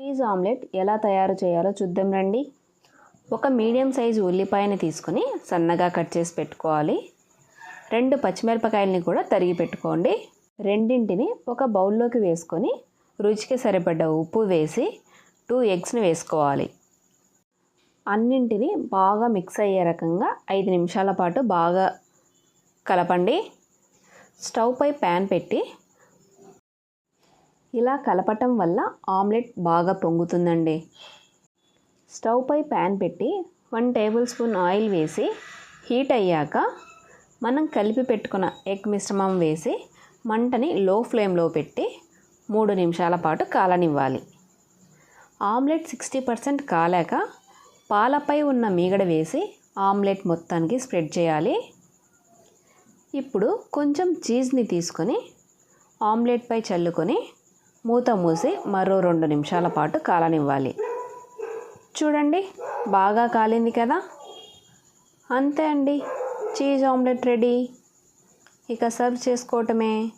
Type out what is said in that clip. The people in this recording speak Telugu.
చీజ్ ఆమ్లెట్ ఎలా తయారు చేయాలో చూద్దాం రండి. ఒక మీడియం సైజు ఉల్లిపాయని తీసుకొని సన్నగా కట్ చేసి పెట్టుకోవాలి. రెండు పచ్చిమిరపకాయలని కూడా తరిగి పెట్టుకోండి. రెండింటిని ఒక బౌల్లోకి వేసుకొని రుచికి సరిపడ్డ ఉప్పు వేసి టూ ఎగ్స్ని వేసుకోవాలి. అన్నింటిని బాగా మిక్స్ అయ్యే రకంగా ఐదు నిమిషాల పాటు బాగా కలపండి. స్టవ్ పై ప్యాన్ పెట్టి ఇలా కలపటం వల్ల ఆమ్లెట్ బాగా పొంగుతుందండి. స్టవ్ పై ప్యాన్ పెట్టి వన్ టేబుల్ స్పూన్ ఆయిల్ వేసి హీట్ అయ్యాక మనం కలిపి పెట్టుకున్న ఎగ్ మిశ్రమం వేసి మంటని లో ఫ్లేమ్లో పెట్టి మూడు నిమిషాల పాటు కాలనివ్వాలి. ఆమ్లెట్ సిక్స్టీ పర్సెంట్ కాలాక పాలపై ఉన్న మీగడ వేసి ఆమ్లెట్ మొత్తానికి స్ప్రెడ్ చేయాలి. ఇప్పుడు కొంచెం చీజ్ని తీసుకొని ఆమ్లెట్పై చల్లుకొని మూత మూసి మరో రెండు నిమిషాల పాటు కాలనివ్వాలి. చూడండి బాగా కాలింది కదా? అంతే అండి. Cheese omelette ready. ఇక సర్వ్ చేసుకోవటమే.